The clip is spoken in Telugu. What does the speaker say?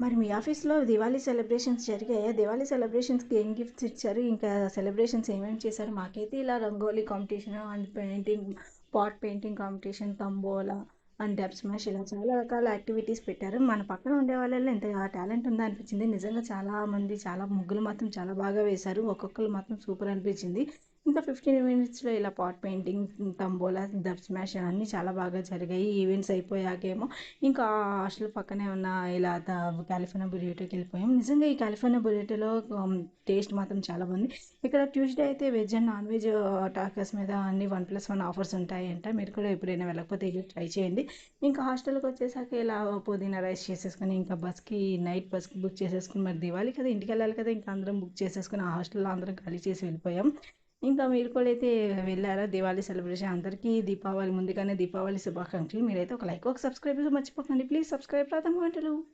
మరి మీ ఆఫీస్లో దివాళీ సెలబ్రేషన్స్ జరిగాయా? దివాళీ సెలబ్రేషన్స్కి ఏం గిఫ్ట్స్ ఇచ్చారు? ఇంకా సెలబ్రేషన్స్ ఏమేమి చేశారు? మాకైతే ఇలా rangoli competition and painting pot painting competition tambola and dub smash ఇలా చాలా రకాల యాక్టివిటీస్ పెట్టారు. మన పక్కన ఉండే వాళ్ళలో ఎంత టాలెంట్ ఉందా అనిపించింది. నిజంగా చాలా మంది చాలా ముగ్గులు మాత్రం చాలా బాగా వేశారు. ఒక్కొక్కరు మాత్రం సూపర్ అనిపించింది. ఇంకా ఫిఫ్టీన్ మినిట్స్లో ఇలా pot painting tambola Dubsmash అన్నీ చాలా బాగా జరిగాయి. ఈవెంట్స్ అయిపోయాకేమో ఇంకా హాస్టల్ పక్కనే ఉన్న ఇలా కాలిఫోర్నియా బురియోటోకి వెళ్ళిపోయాం. నిజంగా ఈ కాలిఫోర్నియా బురియోటోలో టేస్ట్ మాత్రం చాలా బాగుంది. ఇక్కడ ట్యూస్డే అయితే వెజ్ అండ్ నాన్ వెజ్ టాకర్స్ మీద అన్ని వన్ ప్లస్ వన్ ఆఫర్స్ ఉంటాయంట. మీరు కూడా ఎప్పుడైనా వెళ్ళకపోతే ట్రై చేయండి. ఇంకా హాస్టల్కి వచ్చేసాక ఇలా పుదీనా రైస్ చేసేసుకొని ఇంకా బస్కి నైట్ బస్కి బుక్ చేసేసుకుని మరి దివాళీ కదా ఇంటికి వెళ్ళాలి కదా ఇంకా అందరం బుక్ చేసేసుకుని ఆ హాస్టల్లో అందరం ఖాళీ చేసి వెళ్ళిపోయాం. ఇంకా మీరు కూడా అయితే వెళ్ళారా దివాళీ సెలబ్రేషన్? అందరికీ దీపావళి ముందుగానే దీపావళి శుభాకాంక్షలు. మీరైతే ఒక లైక్ ఒక సబ్స్క్రైబ్ మర్చిపోకండి. ప్లీజ్ సబ్స్క్రైబ్ రాధమ్మ వంటలు.